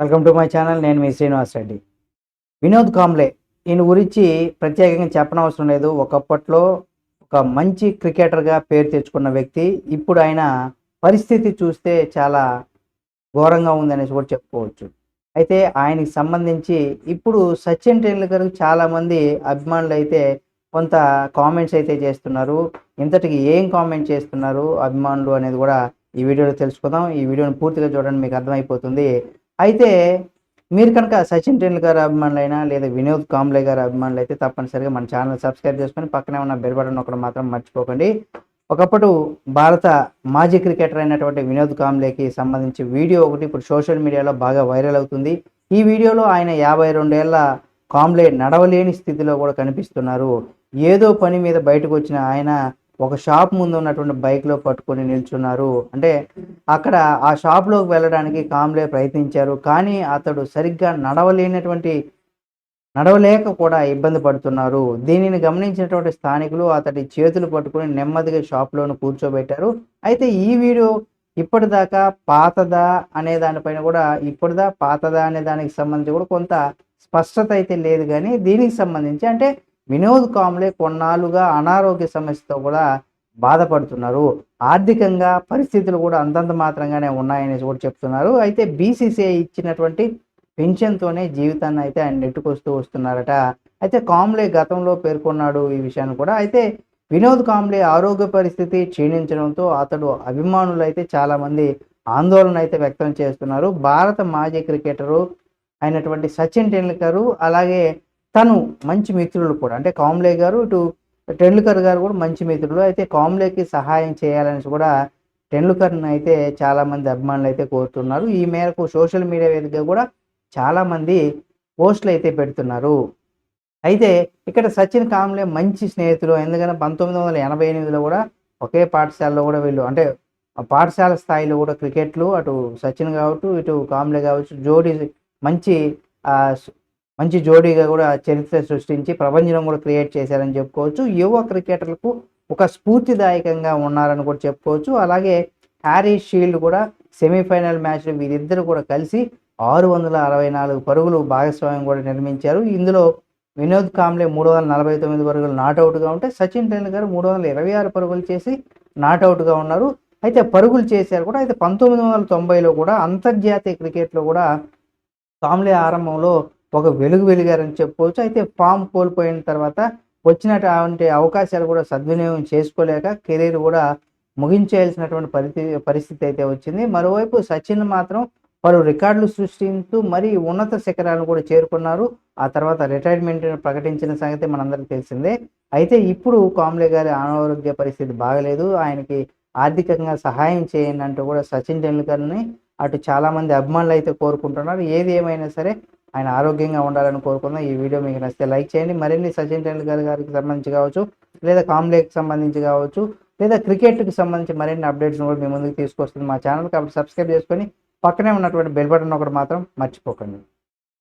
Welcome to my channel నేను మీ శ్రీనివాస్ రెడ్డి. వినోద్ కాంబ్లే ఈయన గురించి ప్రత్యేకంగా చెప్పనవసరం లేదు. ఒకప్పట్లో ఒక మంచి క్రికెటర్గా పేరు తెచ్చుకున్న వ్యక్తి ఇప్పుడు ఆయన పరిస్థితి చూస్తే చాలా ఘోరంగా ఉందనేసి కూడా చెప్పుకోవచ్చు. అయితే ఆయనకి సంబంధించి ఇప్పుడు సచిన్ టెండూల్కర్ చాలామంది అభిమానులు అయితే కొంత కామెంట్స్ అయితే చేస్తున్నారు. ఇంతటికి ఏం కామెంట్ చేస్తున్నారు అభిమానులు అనేది కూడా ఈ వీడియోలో తెలుసుకుందాం. ఈ వీడియోని పూర్తిగా చూడండి మీకు అర్థమైపోతుంది. అయితే మీరు కనుక సచిన్ టెండూల్కర్ అభిమానులైనా లేదా వినోద్ కాంబ్లే గారి అభిమానులు అయితే తప్పనిసరిగా మన ఛానల్ సబ్స్క్రైబ్ చేసుకొని పక్కనే ఉన్న బెల్ బటన్ ఒకటి మాత్రం మర్చిపోకండి. ఒకప్పుడు భారత మాజీ క్రికెటర్ అయినటువంటి వినోద్ కాంబ్లేకి సంబంధించి వీడియో ఒకటి ఇప్పుడు సోషల్ మీడియాలో బాగా వైరల్ అవుతుంది. ఈ వీడియోలో ఆయన యాభై రెండేళ్ళ కాంబ్లే నడవలేని స్థితిలో కూడా కనిపిస్తున్నారు. ఏదో పని మీద బయటకు వచ్చిన ఆయన ఒక షాప్ ముందు ఉన్నటువంటి బైక్లో పట్టుకొని నిల్చున్నారు. అంటే అక్కడ ఆ షాప్లోకి వెళ్ళడానికి కామ్లే ప్రయత్నించారు. కానీ అతడు సరిగ్గా నడవలేనటువంటి నడవలేక కూడా ఇబ్బంది పడుతున్నారు. దీనిని గమనించినటువంటి స్థానికులు అతడి చేతులు పట్టుకుని నెమ్మదిగా షాప్లోను కూర్చోబెట్టారు. అయితే ఈ వీడియో ఇప్పటిదాకా పాతదా అనే దానిపైన కూడా ఇప్పటిదా పాతదా అనే దానికి సంబంధించి కూడా కొంత స్పష్టత అయితే లేదు. కానీ దీనికి సంబంధించి అంటే వినోద్ కాంబ్లే కొన్నాళ్ళుగా అనారోగ్య సమస్యతో కూడా బాధపడుతున్నారు. ఆర్థికంగా పరిస్థితులు కూడా అంతంత మాత్రంగానే ఉన్నాయని కూడా చెప్తున్నారు. అయితే బీసీసీఐ ఇచ్చినటువంటి పెన్షన్తోనే జీవితాన్ని అయితే ఆయన నెట్టుకొస్తూ వస్తున్నారట. అయితే కాంబ్లే గతంలో పేర్కొన్నాడు ఈ విషయాన్ని కూడా. అయితే వినోద్ కాంబ్లే ఆరోగ్య పరిస్థితి క్షీణించడంతో అతడు అభిమానులు అయితే చాలామంది ఆందోళన అయితే వ్యక్తం చేస్తున్నారు. భారత మాజీ క్రికెటరు అయినటువంటి సచిన్ టెండూల్కర్ అలాగే తను మంచి మిత్రులు కూడా. అంటే కాంబ్లే గారు ఇటు టెండూల్కర్ గారు కూడా మంచి మిత్రులు. అయితే కాంబ్లేకి సహాయం చేయాలని కూడా టెండూల్కర్ని అయితే చాలామంది అభిమానులు అయితే కోరుతున్నారు. ఈ మేరకు సోషల్ మీడియా వేదికగా కూడా చాలామంది పోస్టులు అయితే పెడుతున్నారు. అయితే ఇక్కడ సచిన్ కాంబ్లే మంచి స్నేహితులు. ఎందుకంటే పంతొమ్మిది వందల ఎనభై ఎనిమిదిలో కూడా ఒకే పాఠశాలలో కూడా వీళ్ళు అంటే పాఠశాల స్థాయిలో కూడా క్రికెట్లు అటు సచిన్ కావచ్చు ఇటు కాంబ్లే కావచ్చు జోడీ మంచి మంచి జోడీగా కూడా చరిత్ర సృష్టించి ప్రపంచం కూడా క్రియేట్ చేశారని చెప్పుకోవచ్చు. యువ క్రికెటర్లకు ఒక స్ఫూర్తిదాయకంగా ఉన్నారని కూడా చెప్పుకోవచ్చు. అలాగే హ్యారీ షీల్డ్ కూడా సెమీఫైనల్ మ్యాచ్లో వీరిద్దరు కూడా కలిసి ఆరు వందల అరవై నాలుగు పరుగులు భాగస్వామ్యం కూడా నిర్మించారు. ఇందులో వినోద్ కాంబ్లే మూడు వందల నలభై తొమ్మిది పరుగులు నాట్అవుట్గా ఉంటే సచిన్ టెండూల్కర్ మూడు వందల ఇరవై ఆరు పరుగులు చేసి నాట్అవుట్గా ఉన్నారు. అయితే పరుగులు చేశారు కూడా. అయితే పంతొమ్మిది వందల తొంభైలో కూడా అంతర్జాతీయ క్రికెట్లో కూడా కాంబ్లే ఆరంభంలో ఒక వెలుగు వెలిగారని చెప్పుకోవచ్చు. అయితే ఫామ్ కోల్పోయిన తర్వాత వచ్చినటువంటి అవకాశాలు కూడా సద్వినియోగం చేసుకోలేక కెరీర్ కూడా ముగించేయాల్సినటువంటి పరిస్థితి పరిస్థితి అయితే వచ్చింది. మరోవైపు సచిన్ మాత్రం పలు రికార్డులు సృష్టిస్తూ మరి ఉన్నత శిఖరాలను కూడా చేరుకున్నారు. ఆ తర్వాత రిటైర్మెంట్ ప్రకటించిన సంగతి మనందరికీ తెలిసిందే. అయితే ఇప్పుడు కాంబ్లే గారి అనారోగ్య పరిస్థితి బాగలేదు. ఆయనకి ఆర్థికంగా సహాయం చేయండి అంటూ కూడా సచిన్ టెండూల్కర్ని అటు చాలామంది అభిమానులు అయితే కోరుకుంటున్నారు. ఏది ఏమైనా సరే ఆయన ఆరోగ్యంగా ఉండాలని కోరుకుందాం ఈ వీడియో మీకు నచ్చితే లైక్ చేయండి. మరిన్ని సచిన్ టెండూల్కర్ గారికి సంబంధించి కావచ్చు లేదా కాంబ్లేకి సంబంధించి కావచ్చు లేదా క్రికెట్కి సంబంధించి మరిన్ని అప్డేట్స్ కూడా మీ ముందుకు తీసుకొస్తుంది మా ఛానల్. కాబట్టి సబ్స్క్రైబ్ చేసుకొని పక్కనే ఉన్నటువంటి బెల్ బటన్ ఒకటి మాత్రం మర్చిపోకండి.